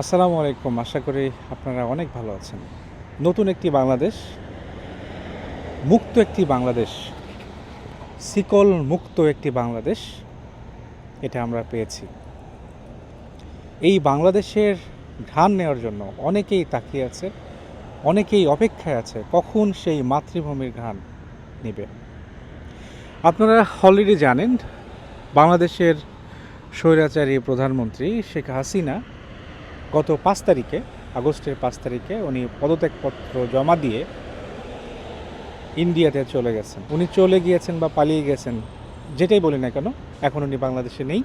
আসসালামু আলাইকুম। আশা করি আপনারা অনেক ভালো আছেন। নতুন একটি বাংলাদেশ, মুক্ত একটি বাংলাদেশ, শিকল মুক্ত একটি বাংলাদেশ, এটা আমরা পেয়েছি। এই বাংলাদেশের ঘ্রাণ নেওয়ার জন্য অনেকেই তাকিয়ে আছে, অনেকেই অপেক্ষায় আছে, কখন সেই মাতৃভূমির ঘ্রাণ নেবে। আপনারা অলরেডি জানেন, বাংলাদেশের স্বৈরাচারী প্রধানমন্ত্রী শেখ হাসিনা গত পাঁচ তারিখে, আগস্টের পাঁচ তারিখে উনি পদত্যাগপত্র জমা দিয়ে ইন্ডিয়াতে চলে গেছেন। উনি চলে গিয়েছেন বা পালিয়ে গেছেন, যেটাই বলি না কেন, এখন উনি বাংলাদেশে নেই।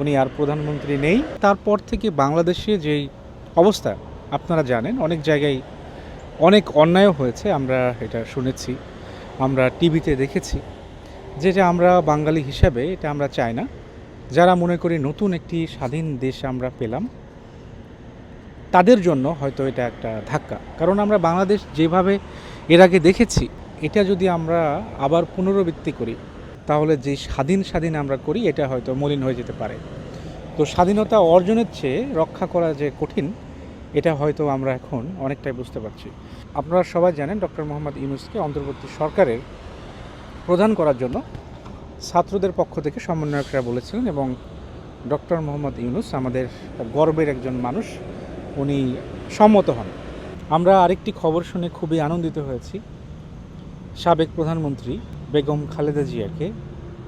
উনি আর প্রধানমন্ত্রী নেই। তারপর থেকে বাংলাদেশে যেই অবস্থা, আপনারা জানেন, অনেক জায়গায় অনেক অন্যায়ও হয়েছে, আমরা এটা শুনেছি, আমরা টিভিতে দেখেছি। যেটা আমরা বাঙালি হিসাবে, এটা আমরা চাই না। যারা মনে করি নতুন একটি স্বাধীন দেশ আমরা পেলাম তাদের জন্য হয়তো এটা একটা ধাক্কা। কারণ আমরা বাংলাদেশ যেভাবে এর আগে দেখেছি, এটা যদি আমরা আবার পুনরাবৃত্তি করি, তাহলে যে স্বাধীন স্বাধীন আমরা করি, এটা হয়তো মলিন হয়ে যেতে পারে। তো স্বাধীনতা অর্জনের চেয়ে রক্ষা করা যে কঠিন, এটা হয়তো আমরা এখন অনেকটাই বুঝতে পারছি। আপনারা সবাই জানেন ডক্টর মোহাম্মদ ইউনুসকে অন্তর্বর্তী সরকারের প্রধান করার জন্য ছাত্রদের পক্ষ থেকে সমন্বয়করা বলেছিলেন এবং ডক্টর মোহাম্মদ ইউনুস আমাদের গর্বের একজন মানুষ। উনি সম্মত হন। আমরা আরেকটি খবর শুনে খুবই আনন্দিত হয়েছি। সাবেক প্রধানমন্ত্রী বেগম খালেদা জিয়াকে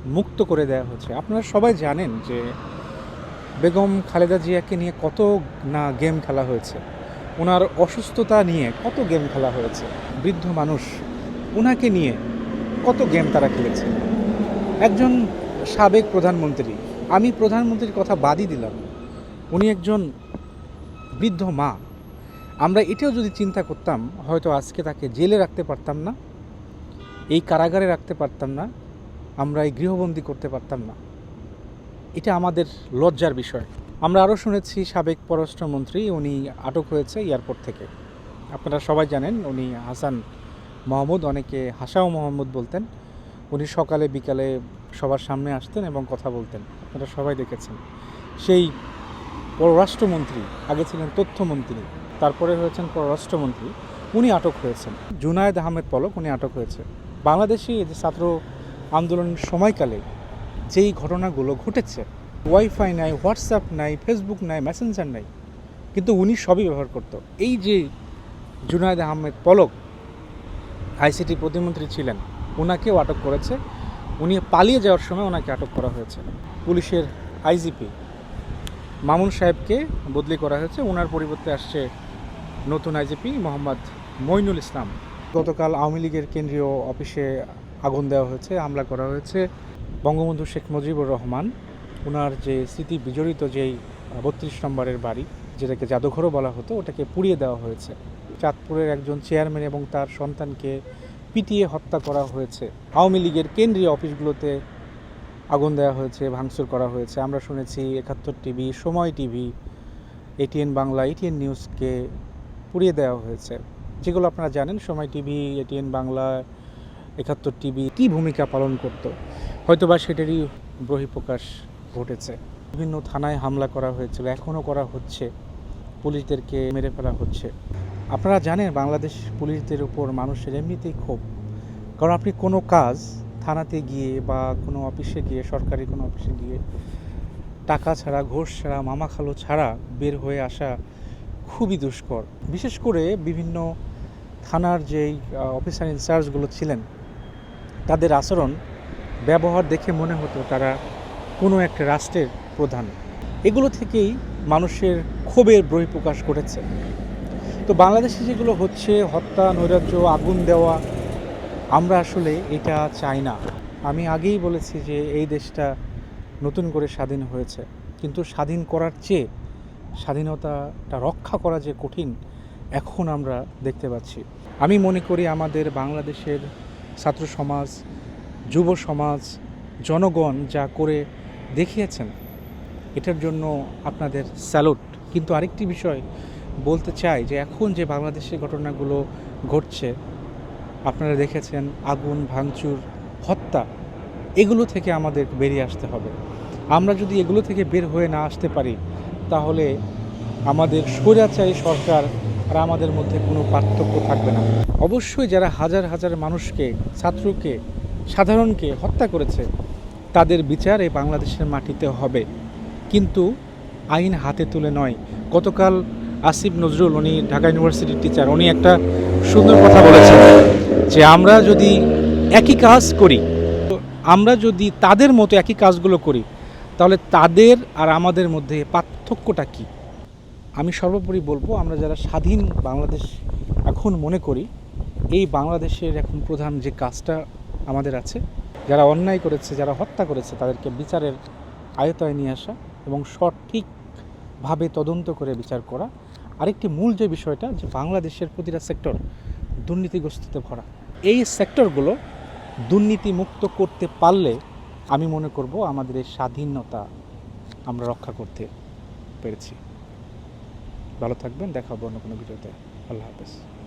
মুক্ত করে দেওয়া হয়েছে আপনারা সবাই জানেন যে বেগম খালেদা জিয়াকে নিয়ে কত না গেম খেলা হয়েছে। ওনার অসুস্থতা নিয়ে কত গেম খেলা হয়েছে। বৃদ্ধ মানুষ ওনাকে নিয়ে কত গেম তারা খেলেছে। একজন সাবেক প্রধানমন্ত্রী, আমি প্রধানমন্ত্রীর কথা বাদই দিলাম। উনি একজন বৃদ্ধ মা। আমরা এটাও যদি চিন্তা করতাম, হয়তো আজকে তাকে জেলে রাখতে পারতাম না, এই কারাগারে রাখতে পারতাম না, আমরা এই গৃহবন্দী করতে পারতাম না। এটা আমাদের লজ্জার বিষয়। আমরা আরও শুনেছি সাবেক পররাষ্ট্রমন্ত্রী, উনি আটক হয়েছে এয়ারপোর্ট থেকে। আপনারা সবাই জানেন, উনি হাসান মোহাম্মদ অনেকে হাসাও মোহাম্মদ বলতেন। উনি সকালে, বিকালে সবার সামনে আসতেন এবং কথা বলতেন। আপনারা সবাই দেখেছেন। সেই পররাষ্ট্রমন্ত্রী, আগে ছিলেন তথ্যমন্ত্রী, তারপরে হয়েছেন পররাষ্ট্রমন্ত্রী, উনি আটক হয়েছেন। জুনায়েদ আহমেদ পলক উনি আটক হয়েছে। বাংলাদেশে যে ছাত্র আন্দোলনের সময়কালে যেই ঘটনাগুলো ঘটেছে, ওয়াইফাই নাই, হোয়াটসঅ্যাপ নাই, ফেসবুক নাই, মেসেঞ্জার নাই, কিন্তু উনি সবই ব্যবহার করত। এই যে জুনায়েদ আহমেদ পলক, আইসিটি প্রতিমন্ত্রী ছিলেন ওনাকেও আটক করেছে। উনি পালিয়ে যাওয়ার সময় ওনাকে আটক করা হয়েছে। পুলিশের আইজিপি মামুন সাহেবকে বদলি করা হয়েছে। ওনার পরিবর্তে আসছে নতুন আইজিপি মোহাম্মদ মইনুল ইসলাম। গতকাল আওয়ামী লীগের কেন্দ্রীয় অফিসে আগুন দেওয়া হয়েছে, হামলা করা হয়েছে বঙ্গবন্ধু শেখ মুজিবুর রহমান। ওনার যে স্মৃতি, বিজড়িত যেই বত্রিশ নম্বরের বাড়ি, যেটাকে জাদুঘরও বলা হতো, ওটাকে পুড়িয়ে দেওয়া হয়েছে। চাঁদপুরের একজন চেয়ারম্যান এবং তার সন্তানকে পিটিয়ে হত্যা করা হয়েছে। আওয়ামী লীগের কেন্দ্রীয় অফিসগুলোতে আগুন দেওয়া হয়েছে, ভাঙচুর করা হয়েছে। আমরা শুনেছি একাত্তর টিভি, সময় টিভি, এটিএন বাংলা, এটিএন নিউজকে পুড়িয়ে দেওয়া হয়েছে। যেগুলো আপনারা জানেন, সময় টিভি, এটিএন বাংলা, একাত্তর টিভি কী ভূমিকা পালন করত? হয়তোবা সেটারই বহিঃপ্রকাশ ঘটেছে। বিভিন্ন থানায় হামলা করা হয়েছিল, এখনও করা হচ্ছে। পুলিশদেরকে মেরে ফেলা হচ্ছে। আপনারা জানেন, বাংলাদেশ পুলিশদের উপর মানুষের এমনিতেই ক্ষোভ। কারণ আপনি কোনো কাজ থানাতে গিয়ে বা কোনো অফিসে গিয়ে, সরকারি কোনো অফিসে গিয়ে টাকা ছাড়া, ঘোষ ছাড়া, মামা খালো ছাড়া বের হয়ে আসা খুবই দুষ্কর। বিশেষ করে বিভিন্ন থানার যেই অফিসার ইনচার্জগুলো ছিলেন, তাদের আচরণ, ব্যবহার দেখে মনে হতো তারা কোনো একটা রাষ্ট্রের প্রধান। এগুলো থেকেই মানুষের ক্ষোভের বহিঃপ্রকাশ ঘটেছে তো বাংলাদেশে যেগুলো হচ্ছে হত্যা, নৈরাজ্য, আগুন দেওয়া আমরা আসলে এটা চাই না। আমি আগেই বলেছি যে এই দেশটা নতুন করে স্বাধীন হয়েছে। কিন্তু স্বাধীন করার চেয়ে স্বাধীনতাটা রক্ষা করা যে কঠিন, এখন আমরা দেখতে পাচ্ছি। আমি মনে করি আমাদের বাংলাদেশের ছাত্র সমাজ, যুব সমাজ, জনগণ যা করে দেখিয়েছেন, এটার জন্য আপনাদের স্যালুট। কিন্তু আরেকটি বিষয় বলতে চাই যে এখন যে বাংলাদেশের ঘটনাগুলো ঘটছে আপনারা দেখেছেন আগুন, ভাঙচুর, হত্যা, এগুলো থেকে আমাদের বেরিয়ে আসতে হবে। আমরা যদি এগুলো থেকে বের হয়ে না আসতে পারি, তাহলে আমাদের স্বৈরাচারী সরকার আর আমাদের মধ্যে কোনো পার্থক্য থাকবে না। অবশ্যই যারা হাজার হাজার মানুষকে, ছাত্রকে, সাধারণকে হত্যা করেছে, তাদের বিচার এই বাংলাদেশের মাটিতে হবে। কিন্তু আইন হাতে তুলে নয়। গতকাল আসিফ নজরুল, উনি ঢাকা ইউনিভার্সিটির টিচার, উনি একটা সুন্দর কথা বলেছেন। যে আমরা যদি একই কাজ করি আমরা যদি তাদের মতো একই কাজগুলো করি, তাহলে তাদের আর আমাদের মধ্যে পার্থক্যটা কী? আমি সর্বোপরি বলব, আমরা যারা স্বাধীন বাংলাদেশ এখন মনে করি, এই বাংলাদেশের এখন প্রধান যে কাজটা আমাদের আছে, যারা অন্যায় করেছে, যারা হত্যা করেছে, তাদেরকে বিচারের আয়তায় নিয়ে আসা এবং সঠিকভাবে তদন্ত করে বিচার করা। আরেকটি মূল যে বিষয়টা, যে বাংলাদেশের প্রতিটা সেক্টর দুর্নীতিগ্রস্ততে ভরা। এই সেক্টরগুলো দুর্নীতিমুক্ত করতে পারলে আমি মনে করব আমাদের এই স্বাধীনতা আমরা রক্ষা করতে পেরেছি। ভালো থাকবেন, দেখা হবে অন্য কোনো ভিডিওতে। আল্লাহ হাফেজ।